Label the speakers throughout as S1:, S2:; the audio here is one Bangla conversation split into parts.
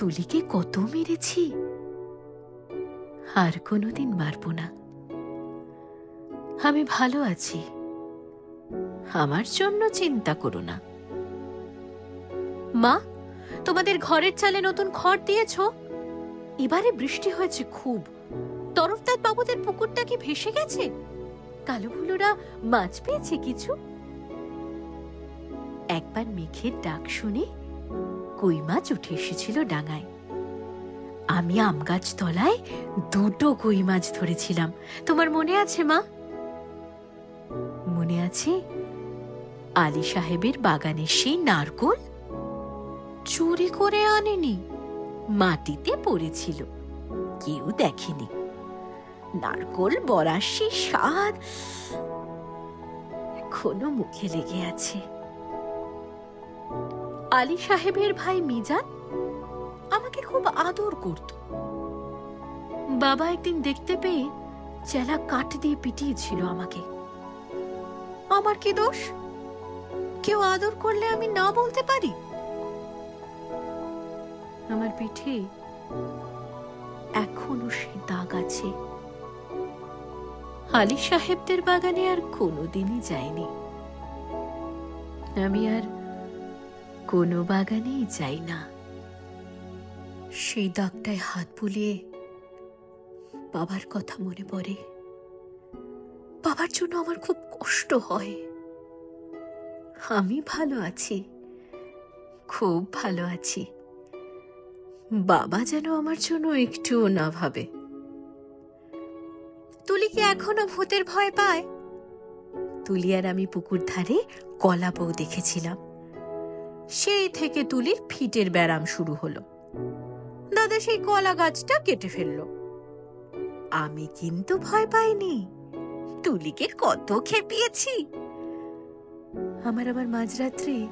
S1: তুলিকে কত মেরেছি? আর কোনোদিন মারব না। আমি ভালো আছি। আমার জন্য চিন্তা করো না। মা, তোমাদের ঘরের চালে নতুন খড় দিয়েছ? এবারে বৃষ্টি হয়েছে খুব। তরফদার বাবুদের পুকুরটা কি ভেসে গেছে? কালো ভুলোরা মাছ পেয়েছে কিছু? একবার মেঘের ডাক শুনে কই মাছ উঠে এসেছিল ডাঙায়। আমি আম গাছ তলায় দুটো কই মাছ ধরেছিলাম। তোমার মনে আছে, মা? মনে আছে? আলী সাহেবের বাগানের সেই নারকোল চুরি করে আনেনি, মাটিতে পড়েছিল। কেউ দেখেনি। নারকোল সেই স্বাদ এখনও মুখে লেগে আছে। আলী সাহেবের ভাই মিজান আমাকে খুব আদর করত। বাবা একদিন দেখতে পেয়ে চেলা কাঠ দিয়ে পিটিয়েছিল আমাকে। আমার কি দোষ? কেউ আদর করলে আমি না বলতে পারি? আমার পিঠে এখনও সে দাগ আছে। আলী সাহেবদের বাগানে আর কোনোদিনই যায়নি আমি আর কোনো বাগানেই যাই না। সেই দাগটায় হাত বুলিয়ে বাবার কথা মনে পড়ে। বাবার জন্য আমার খুব কষ্ট হয়। আমি ভালো আছি, খুব ভালো আছি। বাবা যেন আমার জন্য একটুও না ভাবে। তুলি কি এখনও ভূতের ভয় পায়? তুলি আর আমি পুকুর ধারে কলা বউ দেখেছিলাম। সেই থেকে তুলির ফিটের ব্যারাম শুরু হলো। দাদা সেই কলা গাছটা কেটে ফেলল। আমি কিন্তু ভয় পাইনি। তুলিকে কত খেপিয়েছি। আমার আবার মাঝরাত্রে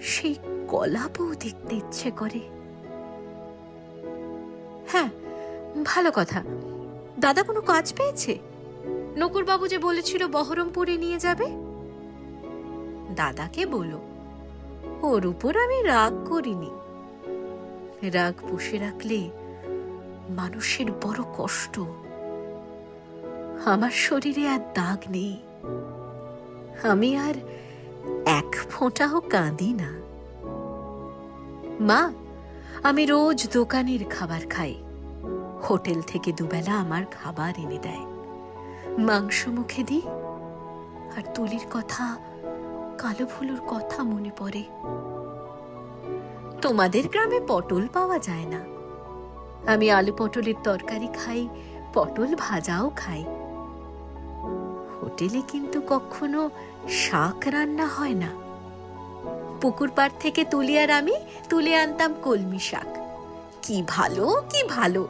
S1: সেই কলা বউ দেখতে ইচ্ছে করে। হ্যাঁ ভালো কথা। দাদা কোনো কাজ পেয়েছে? নকুর বাবু যে বলেছিল বহরমপুরে নিয়ে যাবে? দাদাকে বলো। ওর উপর আমি রাগ করিনি। রাগ পুষে রাখলে মানুষের বড় কষ্ট। আমার শরীরে আর দাগ নেই। আমি আর এক ফোঁটাও কাঁদি না। মা, আমি রোজ দোকানের খাবার খাই। হোটেল থেকে দুবেলা আমার খাবার এনে দেয়। মাংস মুখে দিই। আর তুলির কথা কালো ফুলোর কথা মনে পড়ে। তোমাদের গ্রামে পটল পাওয়া যায় না। আমি আলু পটলের তরকারি খাই, পটল ভাজাও খাই। হোটেলে কিন্তু কখনো শাক রান্না হয় না। পুকুর পাড় থেকে তুলি আর আমি তুলে আনতাম কলমি শাক। কি ভালো কি ভালো।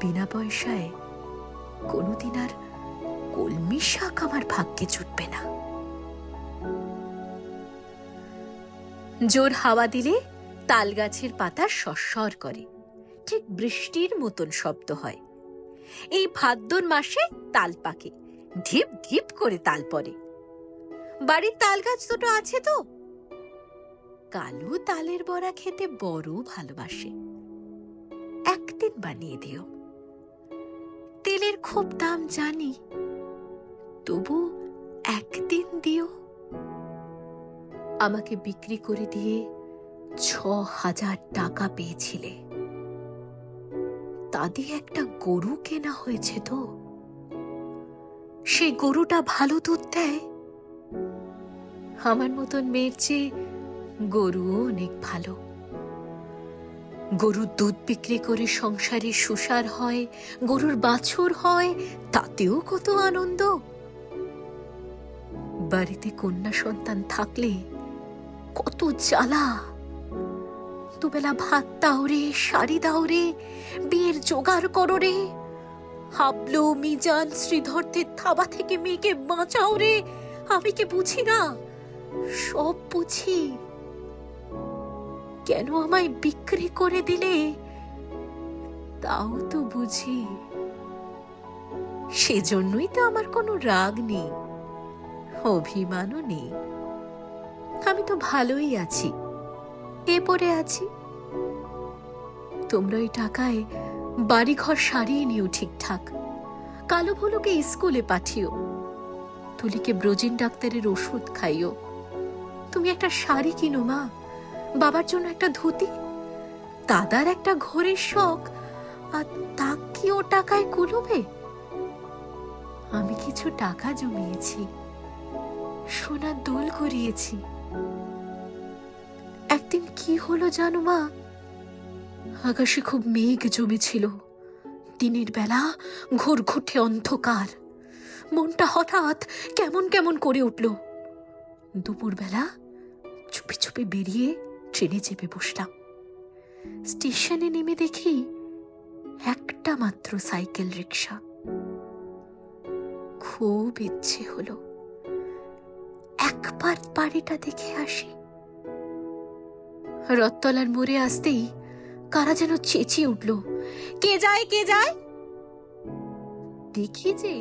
S1: বিনা পয়সায় কোনোদিন আর কলমি শাক আমার ভাগ্যে জুটবে না। জোর হাওয়া দিলে তাল গাছের পাতা সস্বর করে। ঠিক বৃষ্টির মতন শব্দ হয়। এই ভাদ্র মাসে তাল পাকে, ঢিপ ঢিপ করে তাল পড়ে। বাড়ির তাল গাছ দুটো আছে তো? কালু তালের বড়া খেতে বড় ভালোবাসে। একদিন বানিয়ে দিও। তেলের খুব দাম জানি। তবু একদিন দিও। আমাকে বিক্রি করে দিয়ে ছ হাজার টাকা পেয়েছিলে। তা দিয়ে একটা গরু কেনা হয়েছে তো। সেই গরুটা ভালো দুধ দেয়। আমার মতন মেয়ের চেয়ে গরুও অনেক ভালো। গরুর দুধ বিক্রি করে সংসারে সুসার হয়, গরুর বাছুর হয়, তাতেও কত আনন্দ। বাড়িতে কন্যা সন্তান থাকলে কত জ্বালা। দুবেলা ভাত দাও রে, শাড়ি দাও রে, বিয়ের জোগাড় করো রে। হাবলু, মিজান শ্রীধরদের থাবা থেকে মেয়েকে বাঁচাও রে, আমি কি বুঝি না? সব বুঝি। কেন আমায় বিক্রি করে দিলে? তাও তো বুঝি। সেজন্যই তো আমার কোনো রাগ নেই, অভিমানও নেই। আমি তো ভালোই আছি। এ পরে আছি। তোমরা ওই টাকায় বাড়িঘর সারিয়ে নিও ঠিকঠাক। কালো ভুলোকে স্কুলে পাঠিও। তুলিকে ব্রজিন ডাক্তারের ওষুধ খাইও। তুমি একটা শাড়ি কিনো, মা। বাবার জন্য একটা ধুতি। দাদার একটা ঘোরের শখ। আর তা কি ও টাকায় কুলোবে? আমি কিছু টাকা জমিয়েছি। সোনার দোল করিয়েছি। একদিন কি হলো জানো মা? আকাশে খুব মেঘ জমেছিল। দিনের বেলা ঘোর ঘুটে অন্ধকার। মনটা হঠাৎ কেমন কেমন করে উঠল। দুপুরবেলা চুপি চুপি বেরিয়ে ট্রেনে চেপে বসলাম। স্টেশনে নেমে দেখি একটা মাত্র সাইকেল রিক্সা খুব ইচ্ছে হলো একবার বাড়িটা দেখে আসি। রত্তলার মোড়ে আসতেই কারা যেন চেঁচিয়ে উঠল, কে যায় কে যায়? দেখি যে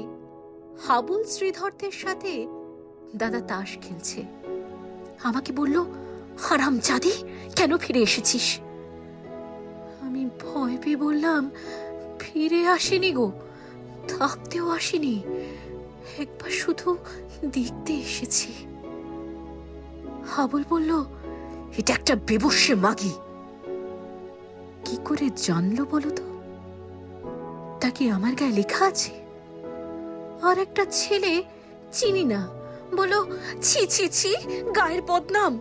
S1: হাবুল শ্রীধরদের সাথে দাদা তাস খেলছে। আমাকে বলল, হারাম জাদি, কেন ফিরে এসেছিস? আমি ভয় পেয়ে বললাম, ফিরে আসিনি গো, থাকতেও আসিনি। একবার শুধু দেখতে এসেছি। হাবুল বলল, এটা একটা বেবস্যে মাগি। কি করে জানলো বলো তো? তা কি আমার গায়ে লেখা আছে? আর একটা ছেলে, চিনি না। বলো, ছি ছি ছি, গায়ের বদনাম।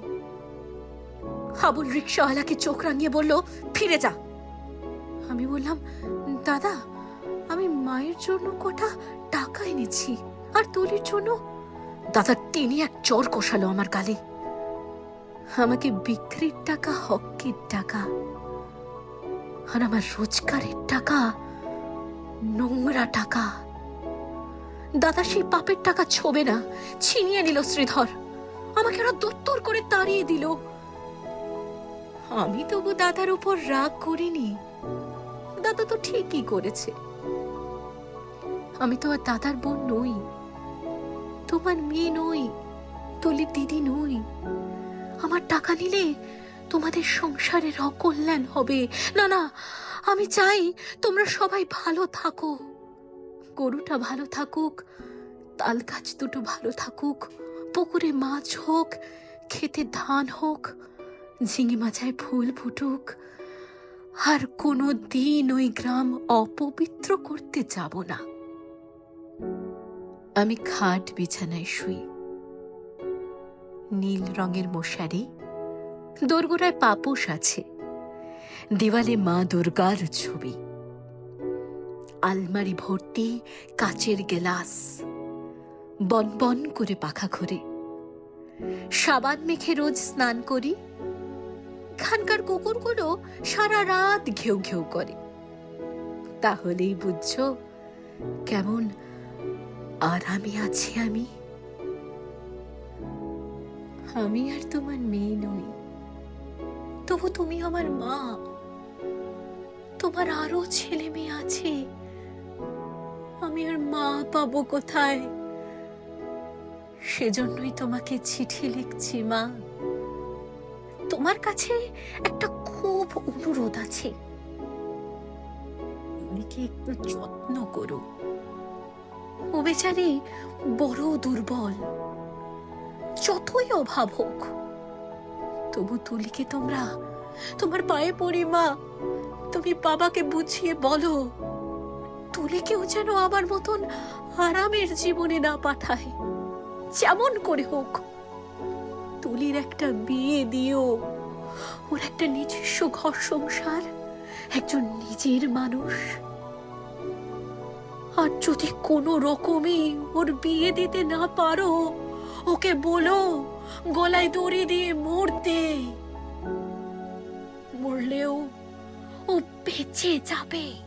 S1: হাবুল রিক্সাওয়ালাকে চোখ রাঙিয়ে বলল, ফিরে যা। আমি বললাম, দাদা, আমি মায়ের জন্য কটা টাকা এনেছি, আর তুলির জন্য? দাদা তিনি এক চর কষালো আমার গালে। আমাকে বিক্রির টাকা হকের টাকা, আর আমার রোজগারের টাকা, নোংরা টাকা। দাদা সেই পাপের টাকা ছোবে না, ছিনিয়ে নিল শ্রীধর। আমাকে ওরা দত্তর করে তাড়িয়ে দিল। আমি তবু দাদার উপর রাগ করিনি। দাদা তো ঠিকই করেছে। আমি তো আর দাদার বোন নই। তোমার মেয়ে নই, তুলির দিদি নই। আমার টাকা নিলে তোমাদের সংসারের অকল্যাণ হবে। না না, আমি চাই তোমরা সবাই ভালো থাকো। গরুটা ভালো থাকুক তাল গাছ দুটো ভালো থাকুক, পুকুরে মাছ হোক, খেতে ধান হোক, ঝিঙে মাচায় ফুল ফুটুক। আর কোনো দিন ওই গ্রাম অপবিত্র করতে যাব না। আমি খাট বিছানায় শুই। নীল রঙের মশারি, দোরগোড়ায় পাপোশ আছে, দেওয়ালে মা দুর্গার ছবি। আলমারি ভর্তি কাচের গেলাস বন বন করে পাখা ঘরে। সাবান মেখে রোজ স্নান করি। খানকার কুকুরগুলো সারা রাত ঘেউ ঘেউ করে। তাহলেই বুঝছ কেমন আরামে আছি আমি। আমি আর তোমার মেয়ে নই। তবু তুমি আমার মা। তোমার আরও ছেলে মেয়ে আছে। আমি আর মা পাবো কোথায়? সেজন্যই তোমাকে চিঠি লিখছি, মা। তোমার কাছে একটা খুব অনুরোধ আছে। উনিকে একটু যত্ন করো। ও বেচারি বড় দুর্বল। যতই অভাব হোক, তবু তুলিকে তোমরা, তোমার পায়ে পড়ি মা, তুমি বাবাকে বুঝিয়ে বলো, তুলিকেও যেন আমার মতন আরামের জীবনে না পাঠায়। যেমন করে হোক, তুলির একটা বিয়ে দিও, ওর একটা নিজস্ব ঘর সংসার, একজন নিজের মানুষ। আর যদি কোনো রকমে ওর বিয়ে দিতে না পারো ওকে বলো গলায় দড়ি দিয়ে মরতে। মরলেও ও বেঁচে যাবে।